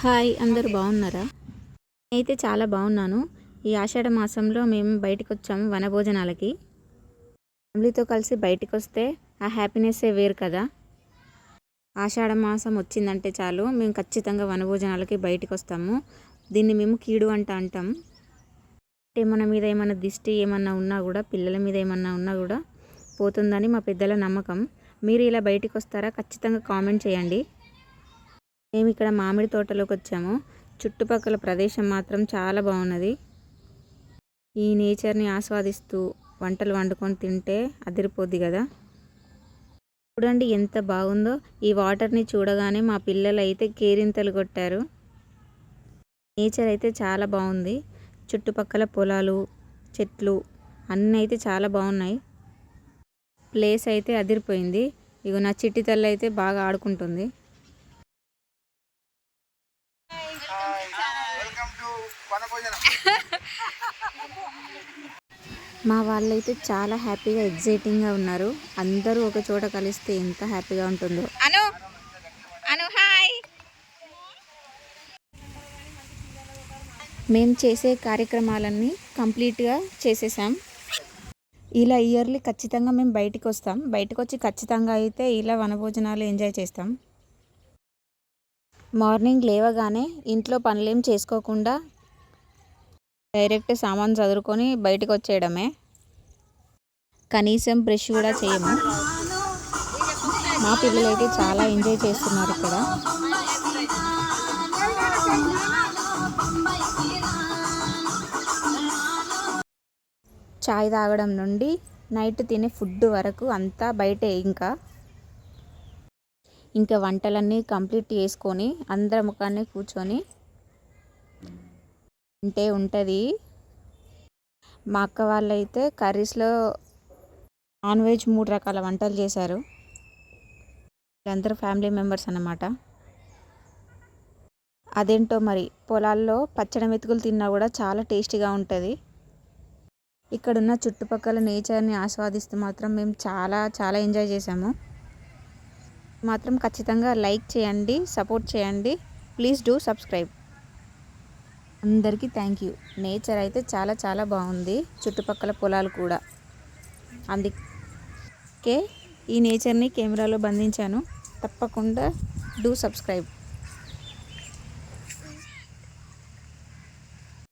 Hi అందరూ బాగున్నారా? నేనైతే చాలా బాగున్నాను. ఈ ఆషాఢ మాసంలో మేము బయటకు వచ్చాము వనభోజనాలకి. ఫ్యామిలీతో కలిసి బయటకు వస్తే ఆ హ్యాపీనెస్సే వేరు కదా. ఆషాఢ మాసం వచ్చిందంటే చాలు మేము ఖచ్చితంగా వనభోజనాలకి బయటకు వస్తాము దీన్ని మేము కీడు అంట అంటాం. అంటే మన మీద ఏమన్నా దిష్టి ఏమన్నా ఉన్నా కూడా పిల్లల మీద ఏమన్నా ఉన్నా కూడా పోతుందని మా పెద్దల నమ్మకం. మీరు ఇలా బయటికి వస్తారా ఖచ్చితంగా కామెంట్ చేయండి. మేము ఇక్కడ మామిడి తోటలోకి వచ్చాము. చుట్టుపక్కల ప్రదేశం మాత్రం చాలా బాగున్నది. ఈ నేచర్ని ఆస్వాదిస్తూ వంటలు వండుకొని తింటే అదిరిపోద్ది కదా. చూడండి ఎంత బాగుందో. ఈ వాటర్ని చూడగానే మా పిల్లలు అయితే కేరింతలు కొట్టారు. నేచర్ అయితే చాలా బాగుంది. చుట్టుపక్కల పొలాలు చెట్లు అన్నీ అయితే చాలా బాగున్నాయి. ప్లేస్ అయితే అదిరిపోయింది. ఇక నా చిట్టి తల్లి అయితే బాగా ఆడుకుంటుంది. మా వాళ్ళైతే చాలా హ్యాపీగా ఎగ్జైటింగ్గా ఉన్నారు. అందరూ ఒక చోట కలిస్తే ఎంత హ్యాపీగా ఉంటుందో. అను అను హాయ్. మేము చేసే కార్యక్రమాలన్నీ కంప్లీట్గా చేసేసాం. ఇలా ఇయర్లీ ఖచ్చితంగా మేము బయటికి వస్తాం. బయటకు వచ్చి ఖచ్చితంగా అయితే ఇలా వనభోజనాలు ఎంజాయ్ చేస్తాం. మార్నింగ్ లేవగానే ఇంట్లో పనులేం చేసుకోకుండా డైరెక్ట్ సామాన్ చదువుకొని బయటకు వచ్చేయడమే కనీసం బ్రష్ కూడా చేయము. మా పిల్లలు అయితే చాలా ఎంజాయ్ చేస్తున్నారు ఇక్కడ. చాయ్ తాగడం నుండి నైట్ తినే ఫుడ్ వరకు అంతా బయటే ఇంకా. ఇంకా వంటలన్నీ కంప్లీట్ చేసుకొని అందరం ముఖాన్ని కూర్చొని ఉంటే ఉంటుంది. మా అక్క వాళ్ళైతే కర్రీస్లో నాన్ వెజ్ మూడు రకాల వంటలు చేశారు. వీళ్ళందరూ ఫ్యామిలీ మెంబర్స్ అన్నమాట. అదేంటో మరి పొలాల్లో పచ్చడి మెతుకులు తిన్నా కూడా చాలా టేస్టీగా ఉంటుంది. ఇక్కడున్న చుట్టుపక్కల నేచర్ని ఆస్వాదిస్తూ మాత్రం మేము చాలా చాలా ఎంజాయ్ చేసాము మాత్రం ఖచ్చితంగా లైక్ చేయండి సపోర్ట్ చేయండి. Please do subscribe. అందరికీ థ్యాంక్ యూ. నేచర్ అయితే చాలా చాలా బాగుంది. చుట్టుపక్కల పొలాలు కూడా. అందుకే ఈ నేచర్ని కెమెరాలో బంధించాను. తప్పకుండా డూ సబ్స్క్రైబ్.